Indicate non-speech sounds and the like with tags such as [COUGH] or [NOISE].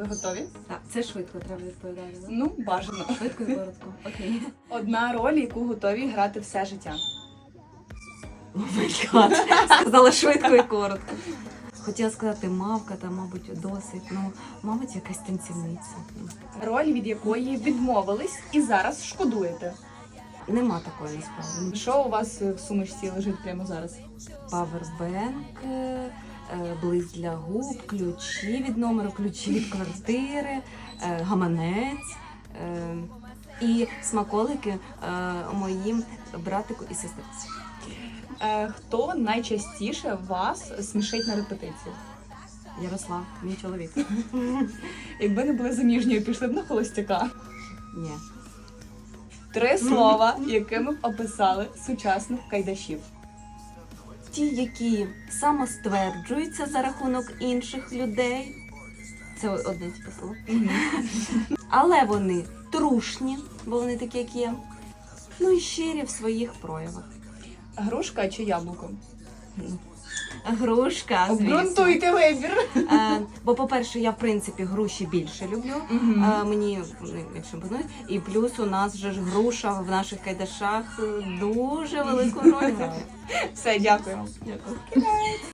Ви готові? Так, це швидко треба відповідати. да? Ну, бажано. Швидко і коротко. Окей. Одна роль, яку готові грати все життя. О май гад. Сказала швидко і коротко. Хотіла сказати мавка, та, мабуть, досить. Ну, мабуть, якась танцівниця. Роль, від якої відмовились і зараз шкодуєте. Нема такої насправді. Що у вас в сумочці лежить прямо зараз? Павербенк, е, блиск для губ, ключі від номеру, ключі від квартири, е, гаманець е, і смаколики е, моїм братику і сестричці. Е, хто найчастіше вас смішить на репетиції? Ярослав, мій чоловік. [LAUGHS] Якби не були заміжньою, пішли б на холостяка. Ні. Три слова, якими б описали сучасних кайдашів. Ті, які самостверджуються за рахунок інших людей. Це одне тільки слово. Але вони трушні, бо вони такі, як є. Ну і щирі в своїх проявах. Грушка чи яблуко? Грушка, звісно. Обґрунтуйте вибір. Е, бо, по-перше, я в принципі груші більше люблю. Мгм. Е, мені вони більше імпонують. І плюс у нас же ж груша в наших кайдашах е, дуже велику роль грає. Все, дякую. Дякую.